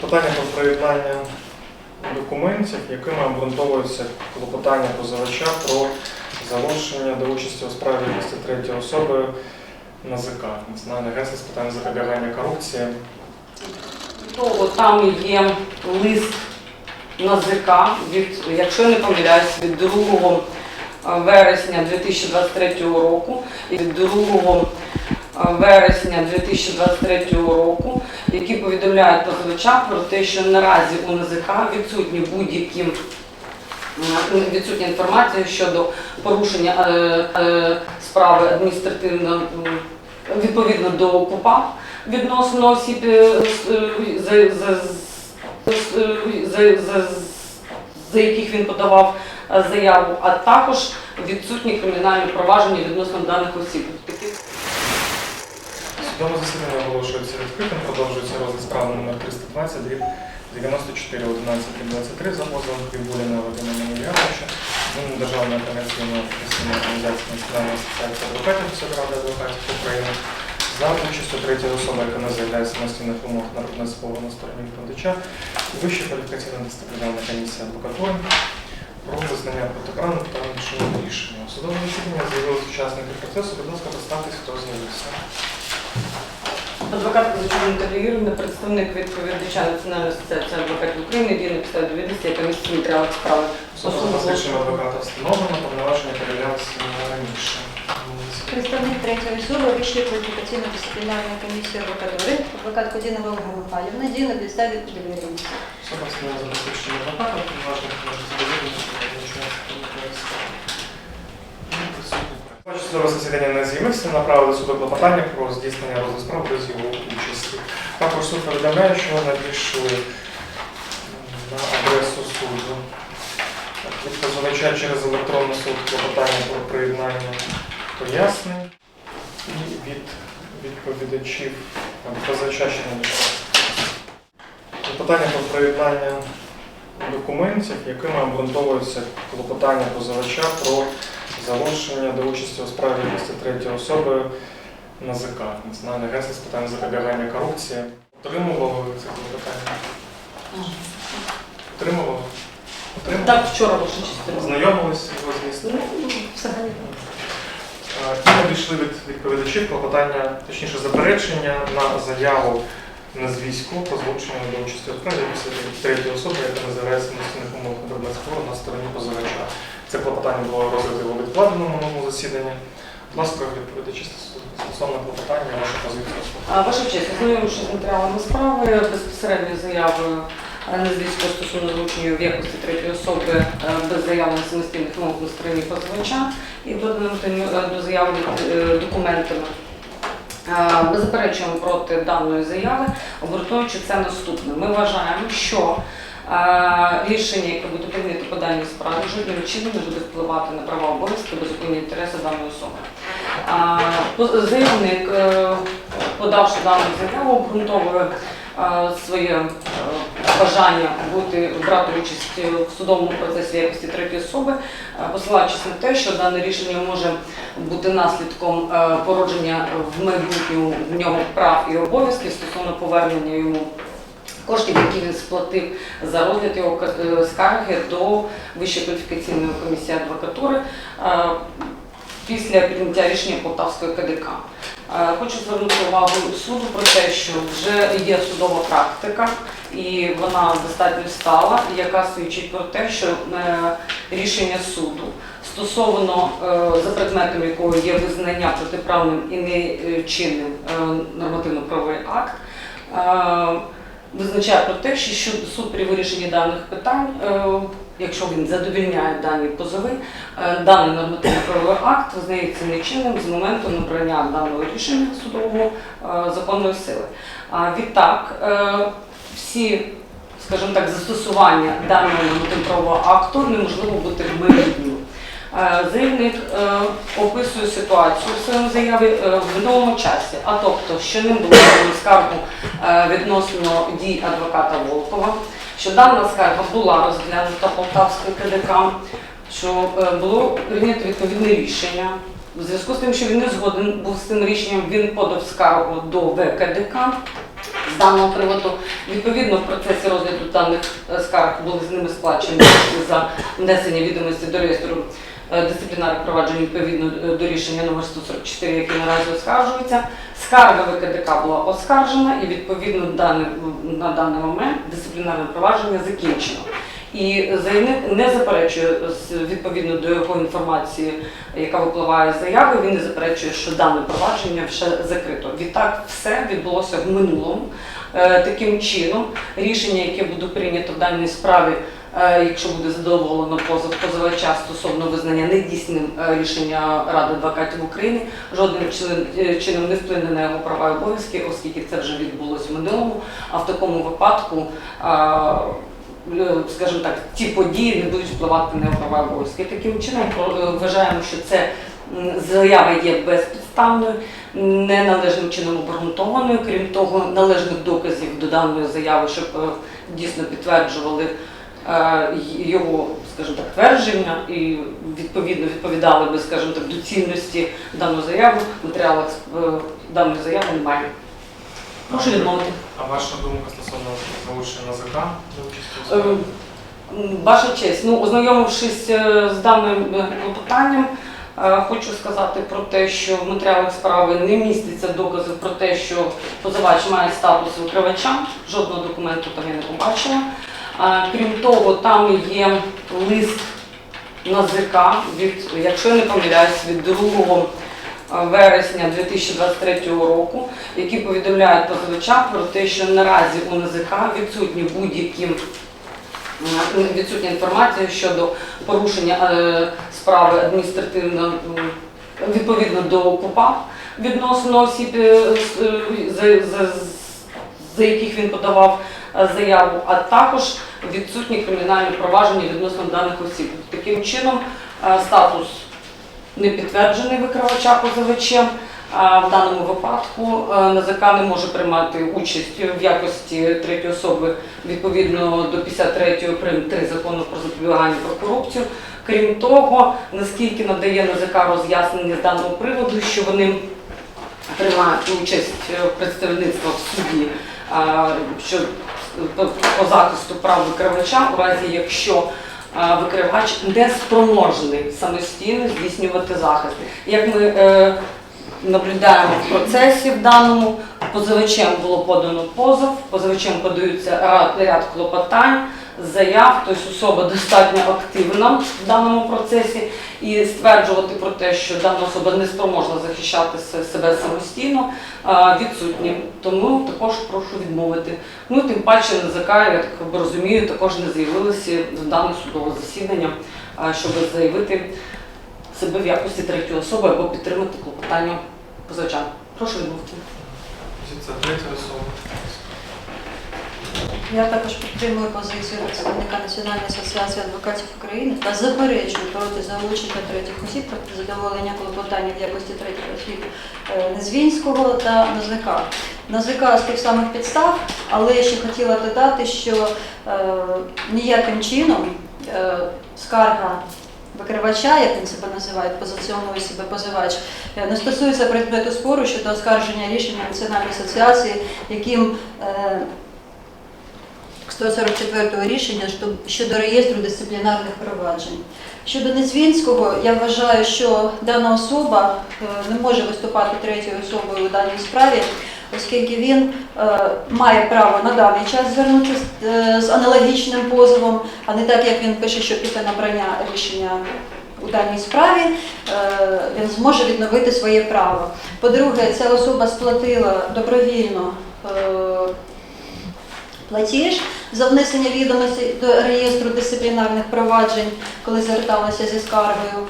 Клопотання про приєднання документів, якими обґрунтовується клопотання позивача про залучення до участі у справі місті третьої особи НАЗК, Національне агентство з питань запобігання корупції. Того там є лист НАЗК від, якщо не помиляюсь, від 2 вересня 2023 року і від 2 вересня 2023 року, які повідомляють позивача про те, що наразі у НАЗК відсутні будь-які відсутня інформація щодо порушення е, е, справи адміністративно відповідно до КУПАП відносно осіб, за, за, за, за, за яких він подавав е, заяву, а також відсутні кримінальні провадження відносно даних осіб. Судове засідання оголошується відкритим, продовжується розгляд справи номер 320 дріб 94 11 23 за позовом Кривбуліна Вадима зміни Державної комерційної професійної організації Національної асоціації адвокатів Сільради адвокатів України за участю третьої особи, яка не заявляє самостійних вимог на принципово на стороні відповідача, Вища кваліфікаційна дисциплінарна комісія адвокатури про визнання протиправним та рішення рішення. У судовому засіданні з'явилися учасники процесу. Будь ласка, представтесь, хто з'явився. Адвокат Козачук Наталія представник відповідача Національної асоціації адвокатів України, діє на підставі довідності, яка містить матеріали справи. Особа з адвоката встановлено, повноваження перевірялися раніше. Представник третьої особи Вищої кваліфікаційно-дисциплінарної комісії адвокатури, адвокат Кодінова Ольга Михайлівна, діє на підставі довіреності. Особа встановлена забезпечення адвоката, повноваження перевірялися судове засідання не з'явився, направили суду клопотання про здійснення розгляду без його участі. Також суд повідомляє, що надійшли на адресу суду від позивача через електронний суд клопотання про приєднання пояснень і від відповідачів від позивача. Клопотання про приєднання документів, якими обґрунтовується клопотання позивача про залучення до участі у справі місті третьої особи НАЗК, Національне агентство з питань запобігання корупції. Отримували ви це клопотання? Отримували? Отримували? Так, вчора ваша частина. Знайомились його змістом? Ну, взагалі. І надійшли від відповідачів клопотання, точніше заперечення на заяву Незвіську про залучення до участі у справі місті третьої особи, яка називає самостійних умов контрабандського на стороні позивача. Це клопотання було розглядано у відкладеному минулому засіданні. Будь ласка, відповідачі стосовно клопотання, ваша позиція. Ваша честь, ознайомившись з матеріалами справи, безпосередньо заявою незвіського стосовно залучення в якості третьої особи е, без заяви самостійних вимог на стороні позивача і доданим е, до заяви е, документами. Ми заперечуємо проти даної заяви, обґрунтовуючи це наступне. Ми вважаємо, що рішення, яке буде прийнято по даній справі, жодним чином не буде впливати на права обов'язки безупинні інтереси даної особи. А, Заявник, е, подавши дану заяву, обґрунтовує е, своє е, бажання бути брати участь в судовому процесі якості третьої особи, е, посилаючись на те, що дане рішення може бути наслідком е, породження в майбутньому в нього прав і обов'язків стосовно повернення йому. Коштів, які він сплатив за розгляд його е, скарги до Вищої кваліфікаційної комісії адвокатури е, після прийняття рішення Полтавської КДК. Е, Хочу звернути увагу суду про те, що вже є судова практика, і вона достатньо стала, яка свідчить про те, що рішення суду стосовно за предметом якого є визнання протиправним і нечинним нормативно-правовий акт. Визначає про те, що суд при вирішенні даних питань, е, якщо він задовільняє дані позови, Е, Даний нормативно-правовий акт визнається нечинним з моменту набрання даного рішення судового е, законної сили. Відтак, всі, скажімо так, застосування даного нормативно-правового акту неможливо бути вмирним. Заявник е, описує ситуацію в своєму заяві е, в минулому часі, а тобто, що ним було скаргу е, відносно дій адвоката Волкова, що дана скарга була розглянута Полтавською КДК, що е, було прийнято відповідне рішення. У зв'язку з тим, що він не згоден був з цим рішенням, він подав скаргу до ВКДК з даного приводу. Відповідно, в процесі розгляду даних е, скарг були з ними сплачені за внесення відомості до реєстру е, дисциплінарних проваджень відповідно е, до рішення номер 144, яке наразі оскаржується. Скарга ВКДК була оскаржена і відповідно на даний момент дисциплінарне провадження закінчено. І заявник не заперечує відповідно до його інформації, яка випливає з заяви, він не заперечує, що дане провадження вже закрито. Відтак все відбулося в минулому. Е, Таким чином, рішення, яке буде прийнято в даній справі, е, якщо буде задоволено позов позивача стосовно визнання недійсним е, рішення Ради адвокатів України, жодним е, чином не вплине на його права і обов'язки, оскільки це вже відбулося в минулому. А в такому випадку, е, скажімо так, ті події не будуть впливати на його права і обов'язки. Таким чином е, вважаємо, що це заява є безпідставною, неналежним чином обґрунтованою. Крім того, належних доказів до даної заяви, щоб е, дійсно підтверджували е, його, скажімо так, твердження і відповідно відповідали би, скажімо так, доцільності даної заяви. В матеріалах е, даної заяви немає. Прошу відмовити. А ваша думка стосовно залучення у Е, Ваша честь, ну ознайомившись е, з даним е, клопотанням, е, хочу сказати про те, що в матеріалах справи не міститься доказів про те, що позивач має статус викривача. Жодного документу там я не побачила. Крім того, там є лист НАЗК від, якщо не помиляюсь, від 2 вересня 2023 року, які повідомляють позивача про те, що наразі у НАЗК відсутні будь-які е, відсутня інформація щодо порушення е, справи адміністративно відповідно до КУПАП відносно осіб, е, е, за, за, за яких він подавав е, заяву, а також відсутні кримінальні провадження відносно даних осіб. Таким чином, е, статус не підтверджений викривача позивачем. А в даному випадку е, НАЗК не може приймати участь в якості третьої особи відповідно до 53 прим. 3 закону про запобігання про корупцію. Крім того, наскільки надає НАЗК роз'яснення з даного приводу, що вони приймають участь е, представництва в суді що по, захисту прав викривача, у разі якщо викривач не спроможний самостійно здійснювати захист. Як ми е, наблюдаємо в процесі в даному, позивачем було подано позов, позивачем подаються ряд клопотань, заяв, тобто особа достатньо активна в даному процесі і стверджувати про те, що дана особа не спроможна захищати себе самостійно, відсутні. Тому також прошу відмовити. Ну тим паче НЗК, я так розумію, також не з'явилися в дане судове засідання, щоб заявити себе в якості третьої особи або підтримати клопотання позивача. Прошу відмовити. Позиція третьої особи. Я також підтримую позицію представника Національної асоціації адвокатів України та заперечую проти залучення третіх осіб проти задоволення клопотання в якості третіх осіб е, Незвінського та НАЗК. НАЗК з тих самих підстав, але ще хотіла додати, що е, ніяким чином е, скарга викривача, як він себе називає, позиціонує себе позивач, е, не стосується предмету спору щодо оскарження рішення Національної асоціації, яким е, 144 рішення щодо- реєстру дисциплінарних проваджень. Щодо Незвінського, я вважаю, що дана особа е, не може виступати третьою особою у даній справі, оскільки він е, має право на даний час звернутися е, з аналогічним позовом, а не так, як він пише, що після набрання рішення у даній справі він зможе відновити своє право. По-друге, ця особа сплатила добровільно. Платіж за внесення відомостей до реєстру дисциплінарних проваджень, коли зверталася зі скаргою.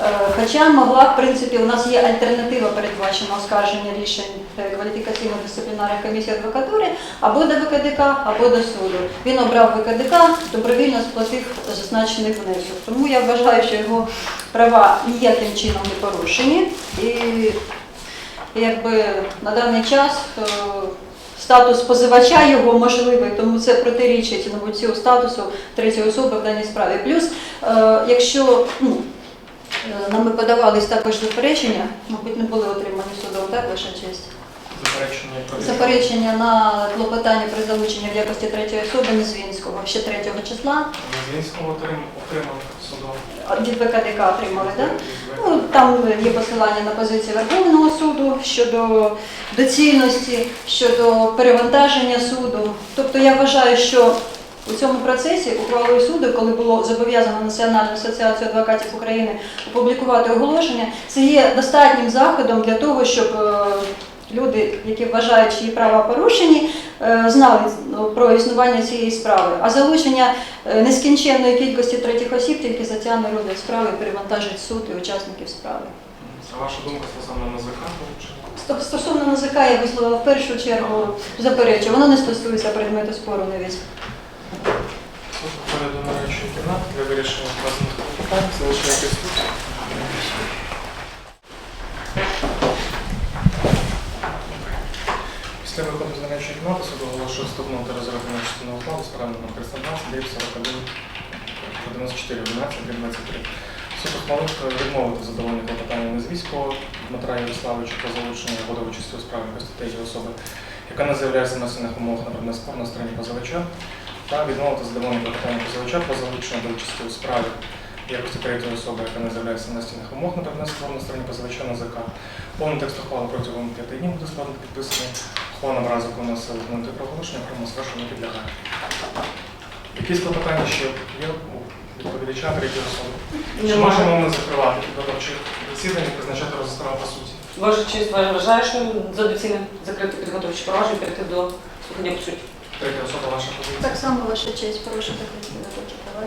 Е, Хоча могла, в принципі, у нас є альтернатива передбачена оскарження рішень е, кваліфікаційно-дисциплінарної комісії адвокатури або до ВКДК, або до суду. Він обрав ВКДК, добровільно сплатив зазначений внесок. Тому я вважаю, що його права ніяким чином не порушені. І якби на даний час статус позивача його можливий, тому це протирічить цього статусу третьої особи в даній справі. Плюс, е, якщо ну, е, нами подавались також заперечення, мабуть, не були отримані судом, так, ваша честь? Заперечення про Заперечення на клопотання про залучення в якості третьої особи Незвінського ще 3 числа. Звінського отримав судом. Від ВКДК отримали, так? Ну, там є посилання на позиції Верховного суду щодо доцільності, щодо перевантаження суду. Тобто я вважаю, що у цьому процесі ухвалою суду, коли було зобов'язано Національну асоціацію адвокатів України опублікувати оголошення, це є достатнім заходом для того, щоб е, люди, які вважають, що її права порушені, е, знали ну, про існування цієї справи. А залучення е, нескінченної кількості третіх осіб тільки затягне розгляд справи перевантажить суд і учасників справи. А ваша думка стосовно? Сто- Стосовно НАЗК я висловила в першу чергу заперечую. Воно не стосується предмету спору виходить до нарадчої кімнати для вирішення вказаних питань. Залишається суд. Після виходу з нарадчої кімнати суд оголошує вступну та розроблення частину ухвали з правом номер 312, 941, 94, 11, 23. Суд ухвалив відмовити задоволення клопотання незвіського Дмитра Ярославовича про залучення його до участі у справі якості третьої особи, яка не з'являється на сильних умовах на предмет спору на стороні позивача, та відмовити задоволення клопотання позивача про залучення до участі у справі якості третьої особи, яка не з'являється на предмет спору на стороні позивача на ЗК. Повний текст ухвали протягом п'яти днів буде складно підписаний. Набирає закону сили виконати проголошення, прямо спершу не підлягає. Якісь клопотання ще є у відповідача третьої особи? Чи можемо ми закривати підготовчі засідання і призначати розсправу по суті? Ваша честь вважає, що за доцільне закрити підготовчі провадження, перейти до слухання по суті. Третя особа ваша позиція? Так само ваша честь, прошу таке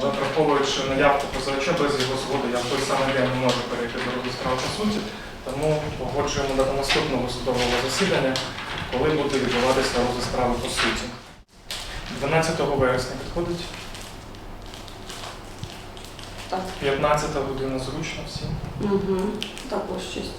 Ви враховуючи наявку позивача без його згоди, я в той самий день не можу перейти до розгляду по суті, тому погоджуємо дату наступного судового засідання, коли буде відбуватися розгляд справи по суті. 12 вересня підходить, Так. 15 година зручно всім. Угу. Також честь.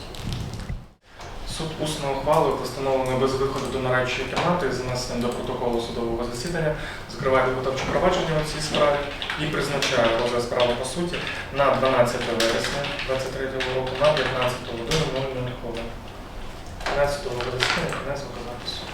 Суд усно ухвалою, постановленою без виходу до нарадчої кімнати з занесенням до протоколу судового засідання, закриває підготовче провадження у цій справі і призначає розгляд справи по суті на 12 вересня 2023 року на 15 годину 00 хвилин. 15 вересня кінець звукозапису.